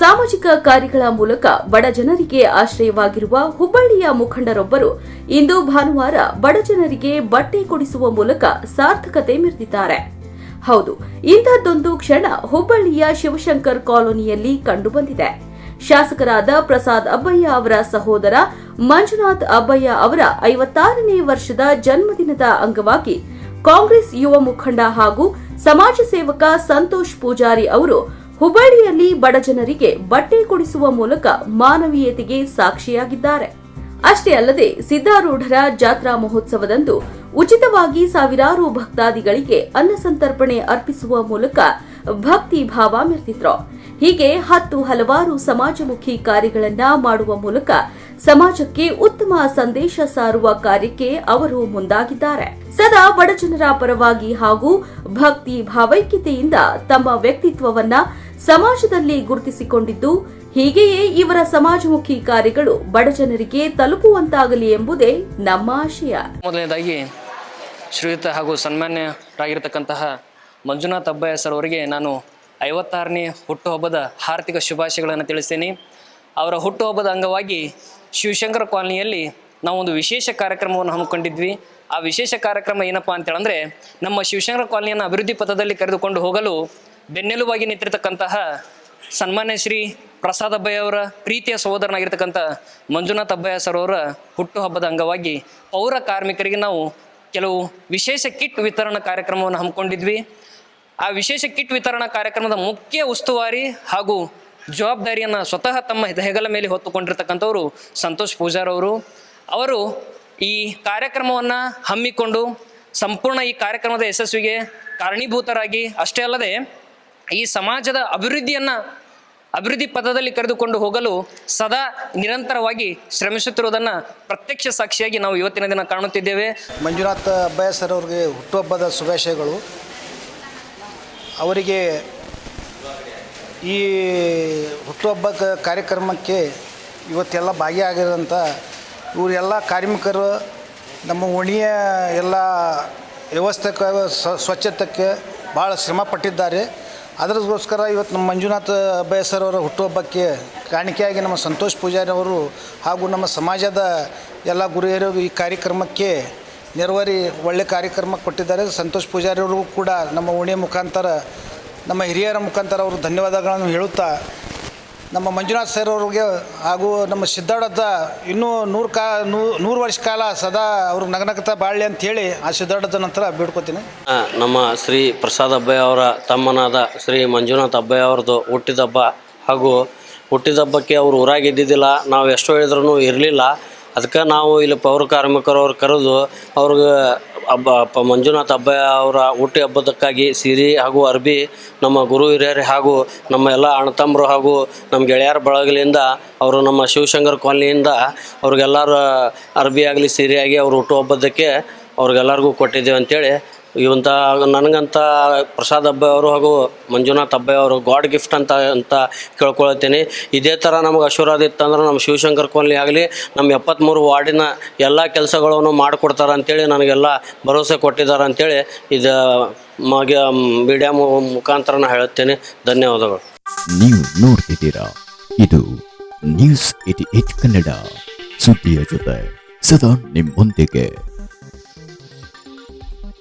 ಸಾಮಾಜಿಕ ಕಾರ್ಯಗಳ ಮೂಲಕ ಬಡ ಜನರಿಗೆ ಆಶ್ರಯವಾಗಿರುವ ಹುಬ್ಬಳ್ಳಿಯ ಮುಖಂಡರೊಬ್ಬರು ಇಂದು ಭಾನುವಾರ ಬಡ ಜನರಿಗೆ ಬಟ್ಟೆ ಕೊಡಿಸುವ ಮೂಲಕ ಸಾರ್ಥಕತೆ ಮೆರೆದಿದ್ದಾರೆ. ಹೌದು, ಇಂಥದ್ದೊಂದು ಕ್ಷಣ ಹುಬ್ಬಳ್ಳಿಯ ಶಿವಶಂಕರ್ ಕಾಲೋನಿಯಲ್ಲಿ ಕಂಡುಬಂದಿದೆ. ಶಾಸಕರಾದ ಪ್ರಸಾದ್ ಅಬ್ಬಯ್ಯ ಅವರ ಸಹೋದರ ಮಂಜುನಾಥ್ ಅಬ್ಬಯ್ಯ ಅವರ ಐವತ್ತಾರನೇ ವರ್ಷದ ಜನ್ಮದಿನದ ಅಂಗವಾಗಿ ಕಾಂಗ್ರೆಸ್ ಯುವ ಮುಖಂಡ ಹಾಗೂ ಸಮಾಜ ಸೇವಕ ಸಂತೋಷ್ ಪೂಜಾರಿ ಅವರು ಹುಬ್ಬಳ್ಳಿಯಲ್ಲಿ ಬಡಜನರಿಗೆ ಬಟ್ಟೆ ಕೊಡಿಸುವ ಮೂಲಕ ಮಾನವೀಯತೆಗೆ ಸಾಕ್ಷಿಯಾಗಿದ್ದಾರೆ. ಅಷ್ಟೇ ಅಲ್ಲದೆ ಸಿದ್ದಾರೂಢರ ಜಾತ್ರಾ ಮಹೋತ್ಸವದಂದು ಉಚಿತವಾಗಿ ಸಾವಿರಾರು ಭಕ್ತಾದಿಗಳಿಗೆ ಅನ್ನ ಸಂತರ್ಪಣೆ ಅರ್ಪಿಸುವ ಮೂಲಕ ಭಕ್ತಿ ಭಾವ ಮೆರೆದಿದ್ರು ಹೀಗೆ ಹತ್ತು ಹಲವಾರು ಸಮಾಜಮುಖಿ ಕಾರ್ಯಗಳನ್ನ ಮಾಡುವ ಮೂಲಕ ಸಮಾಜಕ್ಕೆ ಉತ್ತಮ ಸಂದೇಶ ಸಾರುವ ಕಾರ್ಯಕ್ಕೆ ಅವರು ಮುಂದಾಗಿದ್ದಾರೆ. ಸದಾ ಬಡಜನರ ಪರವಾಗಿ ಹಾಗೂ ಭಕ್ತಿ ಭಾವೈಕ್ಯತೆಯಿಂದ ತಮ್ಮ ವ್ಯಕ್ತಿತ್ವವನ್ನ ಸಮಾಜದಲ್ಲಿ ಗುರುತಿಸಿಕೊಂಡಿದ್ದು, ಹೀಗೆಯೇ ಇವರ ಸಮಾಜಮುಖಿ ಕಾರ್ಯಗಳು ಬಡಜನರಿಗೆ ತಲುಪುವಂತಾಗಲಿ ಎಂಬುದೇ ನಮ್ಮ ಆಶಯ. ಮೊದಲನೇದಾಗಿ, ಶ್ರೀಯುತ ಹಾಗೂ ಸನ್ಮಾನ್ಯರಾಗಿರ್ತಕ್ಕಂತಹ ಮಂಜುನಾಥ್ ಅಬ್ಬಯ್ಯ ಸರ್ ಅವರಿಗೆ ನಾನು ಐವತ್ತಾರನೇ ಹುಟ್ಟುಹಬ್ಬದ ಆರ್ಥಿಕ ಶುಭಾಶಯಗಳನ್ನು ತಿಳಿಸ್ತೇನೆ. ಅವರ ಹುಟ್ಟುಹಬ್ಬದ ಅಂಗವಾಗಿ ಶಿವಶಂಕರ ಕಾಲನಿಯಲ್ಲಿ ನಾವೊಂದು ವಿಶೇಷ ಕಾರ್ಯಕ್ರಮವನ್ನು ಹಮ್ಮಿಕೊಂಡಿದ್ವಿ. ಆ ವಿಶೇಷ ಕಾರ್ಯಕ್ರಮ ಏನಪ್ಪ ಅಂತೇಳಂದರೆ, ನಮ್ಮ ಶಿವಶಂಕರ ಕಾಲನಿಯನ್ನು ಅಭಿವೃದ್ಧಿ ಪಥದಲ್ಲಿ ಕರೆದುಕೊಂಡು ಹೋಗಲು ಬೆನ್ನೆಲುಬಾಗಿ ನಿಂತಿರ್ತಕ್ಕಂತಹ ಸನ್ಮಾನ್ಯ ಶ್ರೀ ಪ್ರಸಾದ್ ಅಬ್ಬಯ್ಯ ಅವರ ಪ್ರೀತಿಯ ಸಹೋದರನಾಗಿರ್ತಕ್ಕಂಥ ಮಂಜುನಾಥ್ ಅಬ್ಬಯ್ಯ ಸರ್ ಅವರ ಹುಟ್ಟುಹಬ್ಬದ ಅಂಗವಾಗಿ ಪೌರ ಕಾರ್ಮಿಕರಿಗೆ ನಾವು ಕೆಲವು ವಿಶೇಷ ಕಿಟ್ ವಿತರಣಾ ಕಾರ್ಯಕ್ರಮವನ್ನು ಹಮ್ಮಿಕೊಂಡಿದ್ವಿ. ಆ ವಿಶೇಷ ಕಿಟ್ ವಿತರಣಾ ಕಾರ್ಯಕ್ರಮದ ಮುಖ್ಯ ಉಸ್ತುವಾರಿ ಹಾಗೂ ಜವಾಬ್ದಾರಿಯನ್ನು ಸ್ವತಃ ತಮ್ಮ ಹೆಗಲ ಮೇಲೆ ಹೊತ್ತುಕೊಂಡಿರ್ತಕ್ಕಂಥವರು ಸಂತೋಷ್ ಪೂಜಾರ್ ಅವರು. ಅವರು ಈ ಕಾರ್ಯಕ್ರಮವನ್ನು ಹಮ್ಮಿಕೊಂಡು ಸಂಪೂರ್ಣ ಈ ಕಾರ್ಯಕ್ರಮದ ಯಶಸ್ವಿಗೆ ಕಾರಣೀಭೂತರಾಗಿ ಅಷ್ಟೇ ಅಲ್ಲದೆ ಈ ಸಮಾಜದ ಅಭಿವೃದ್ಧಿಯನ್ನು ಅಭಿವೃದ್ಧಿ ಪಥದಲ್ಲಿ ಕರೆದುಕೊಂಡು ಹೋಗಲು ಸದಾ ನಿರಂತರವಾಗಿ ಶ್ರಮಿಸುತ್ತಿರುವುದನ್ನು ಪ್ರತ್ಯಕ್ಷ ಸಾಕ್ಷಿಯಾಗಿ ನಾವು ಇವತ್ತಿನ ದಿನ ಕಾಣುತ್ತಿದ್ದೇವೆ. ಮಂಜುನಾಥ್ ಅಬ್ಬಯ್ಯ ಸರ್ ಅವ್ರಿಗೆ ಹುಟ್ಟುಹಬ್ಬದ ಶುಭಾಶಯಗಳು. ಅವರಿಗೆ ಈ ಹುಟ್ಟುಹಬ್ಬ ಕಾರ್ಯಕ್ರಮಕ್ಕೆ ಇವತ್ತೆಲ್ಲ ಭಾಗಿಯಾಗಿರೋಂಥ ಇವರೆಲ್ಲ ಕಾರ್ಮಿಕರು, ನಮ್ಮ ಓಣಿಯ ಎಲ್ಲ ವ್ಯವಸ್ಥೆಗೆ ಸ್ವ- ಸ್ವಚ್ಛತೆಗೆ ಭಾಳ ಶ್ರಮ ಪಟ್ಟಿದ್ದಾರೆ. ಅದಕ್ಕೋಸ್ಕರ ಇವತ್ತು ನಮ್ಮ ಮಂಜುನಾಥ ಸರ್ ಅವರ ಹುಟ್ಟುಹಬ್ಬಕ್ಕೆ ಕಾಣಿಕೆಯಾಗಿ ನಮ್ಮ ಸಂತೋಷ್ ಪೂಜಾರಿ ಅವರು ಹಾಗೂ ನಮ್ಮ ಸಮಾಜದ ಎಲ್ಲ ಗುರಿಯರು ಈ ಕಾರ್ಯಕ್ರಮಕ್ಕೆ ನೆರವರಿ ಒಳ್ಳೆ ಕಾರ್ಯಕ್ರಮ ಕೊಟ್ಟಿದ್ದಾರೆ. ಸಂತೋಷ್ ಪೂಜಾರಿ ಅವರು ಕೂಡ ನಮ್ಮ ಓಣಿಯ ಮುಖಾಂತರ, ನಮ್ಮ ಹಿರಿಯರ ಮುಖಾಂತರ ಅವರು ಧನ್ಯವಾದಗಳನ್ನು ಹೇಳುತ್ತಾ ನಮ್ಮ ಮಂಜುನಾಥ್ ಸರ್ ಅವ್ರಿಗೆ ಹಾಗೂ ನಮ್ಮ ಸಿದ್ದಾಡದ ಇನ್ನೂ ನೂರು ಕಾ ನೂರು ವರ್ಷ ಕಾಲ ಸದಾ ಅವ್ರಿಗೆ ನಗನಗತ ಬಾಳ್ಲಿ ಅಂತೇಳಿ ಆ ಸಿದ್ದಾಡದ ನಂತರ ಬೇಡ್ಕೋತೀನಿ. ನಮ್ಮ ಶ್ರೀ ಪ್ರಸಾದ್ ಅಬ್ಬಯ್ಯ ಅವರ ತಮ್ಮನಾದ ಶ್ರೀ ಮಂಜುನಾಥ್ ಅಬ್ಬಯ್ಯ ಅವ್ರದ್ದು ಹುಟ್ಟಿದಬ್ಬ ಹಾಗೂ ಹುಟ್ಟಿದಬ್ಬಕ್ಕೆ ಅವರು ಊರಾಗಿದ್ದಿದ್ದಿಲ್ಲ, ನಾವು ಎಷ್ಟು ಹೇಳಿದ್ರೂ ಇರಲಿಲ್ಲ. ಅದಕ್ಕೆ ನಾವು ಇಲ್ಲಿ ಪೌರ ಕಾರ್ಮಿಕರು ಅವ್ರು ಕರೆದು ಅವ್ರಿಗೆ ಹಬ್ಬ ಪ ಮಂಜುನಾಥ್ ಹಬ್ಬ, ಅವರ ಹುಟ್ಟಿ ಹಬ್ಬದಕ್ಕಾಗಿ ಸಿರಿ ಹಾಗೂ ಅರ್ಬಿ ನಮ್ಮ ಗುರು ಹಿರಿಯರು ಹಾಗೂ ನಮ್ಮ ಎಲ್ಲ ಅಣ್ಣತಮ್ಮರು ಹಾಗೂ ನಮ್ಮ ಗೆಳೆಯರ ಬಳಗಲಿಂದ ಅವರು ನಮ್ಮ ಶಿವಶಂಕರ್ ಕಾಲನಿಯಿಂದ ಅವ್ರಿಗೆಲ್ಲರೂ ಅರ್ಬಿ ಆಗಲಿ ಸೀರೆ ಆಗಿ ಅವ್ರ ಹುಟ್ಟುಹಬ್ಬದಕ್ಕೆ ಅವ್ರಿಗೆಲ್ಲರಿಗೂ ಕೊಟ್ಟಿದ್ದೇವೆ ಅಂತೇಳಿ ಇವಂತ ನನಗಂತ ಪ್ರಸಾದ್ ಅಬ್ಬಾಯ್ ಅವರು ಹಾಗೂ ಮಂಜುನಾಥ್ ಅಬ್ಬಾಯ್ ಅವರು ಗಾಡ್ ಗಿಫ್ಟ್ ಅಂತ ಅಂತ ಕೇಳ್ಕೊಳ್ತೀನಿ. ಇದೇ ಥರ ನಮಗೆ ಆಶೀರ್ವಾದ ಇತ್ತಂದ್ರೆ ನಮ್ಮ ಶಿವಶಂಕರ್ ಕೋನ್ಲಿ ಆಗಲಿ ನಮ್ಮ ಎಪ್ಪತ್ತ್ಮೂರು ವಾರ್ಡಿನ ಎಲ್ಲ ಕೆಲಸಗಳನ್ನು ಮಾಡಿಕೊಡ್ತಾರೆ ಅಂತೇಳಿ ನನಗೆಲ್ಲ ಭರವಸೆ ಕೊಟ್ಟಿದ್ದಾರೆ ಅಂತೇಳಿ ಇದು ಮಗೆ ಮೀಡಿಯಾ ಮುಖಾಂತರ ಹೇಳುತ್ತೇನೆ. ಧನ್ಯವಾದಗಳು. ನೀವು ನೋಡ್ತಿದ್ದೀರಾ? ಇದು ನ್ಯೂಸ್ ಏಟ್ ಕನ್ನಡ. ಸುದ್ದಿಯ ಜೊತೆ ಸದಾ ನಿಮ್ಮೊಂದಿಗೆ.